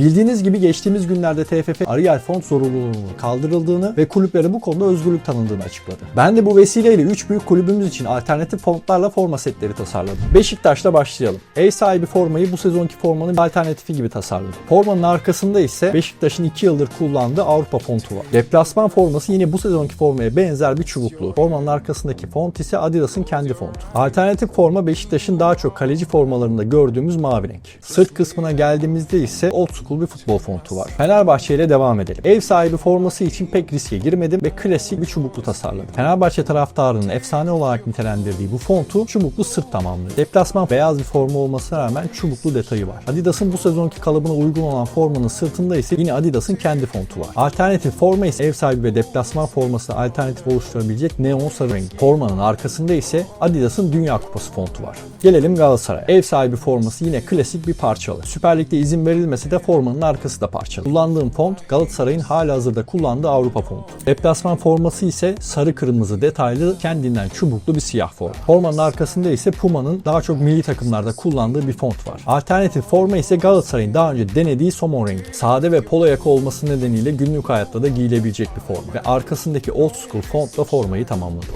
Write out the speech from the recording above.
Bildiğiniz gibi geçtiğimiz günlerde TFF Ariel font zorunluluğunun kaldırıldığını ve kulüplere bu konuda özgürlük tanındığını açıkladı. Ben de bu vesileyle 3 büyük kulübümüz için alternatif fontlarla forma setleri tasarladım. Beşiktaş'la başlayalım. Ev sahibi formayı bu sezonki formanın alternatifi gibi tasarladım. Formanın arkasında ise Beşiktaş'ın 2 yıldır kullandığı Avrupa fontu var. Deplasman forması yine bu sezonki formaya benzer bir çubuklu. Formanın arkasındaki font ise Adidas'ın kendi fontu. Alternatif forma Beşiktaş'ın daha çok kaleci formalarında gördüğümüz mavi renk. Sırt kısmına geldiğimizde ise old bir futbol fontu var. Fenerbahçe ile devam edelim. Ev sahibi forması için pek riske girmedim ve klasik bir çubuklu tasarladım. Fenerbahçe taraftarının efsane olarak nitelendirdiği bu fontu çubuklu sırt tamamlıyor. Deplasman beyaz bir forma olmasına rağmen çubuklu detayı var. Adidas'ın bu sezonki kalıbına uygun olan formanın sırtında ise yine Adidas'ın kendi fontu var. Alternatif forma ise ev sahibi ve deplasman formasına alternatif oluşturabilecek neon sarı renk. Formanın arkasında ise Adidas'ın Dünya Kupası fontu var. Gelelim Galatasaray'a. Ev sahibi forması yine klasik bir parçalı. Süper Lig'de izin verilmese de formanın arkası da parçalı. Kullandığım font Galatasaray'ın hala hazırda kullandığı Avrupa fontu. Deplasman forması ise sarı kırmızı detaylı kendinden çubuklu bir siyah forma. Formanın arkasında ise Puma'nın daha çok milli takımlarda kullandığı bir font var. Alternatif forma ise Galatasaray'ın daha önce denediği somon rengi. Sade ve polo yaka olması nedeniyle günlük hayatta da giyilebilecek bir forma. Ve arkasındaki old school fontla formayı tamamladı.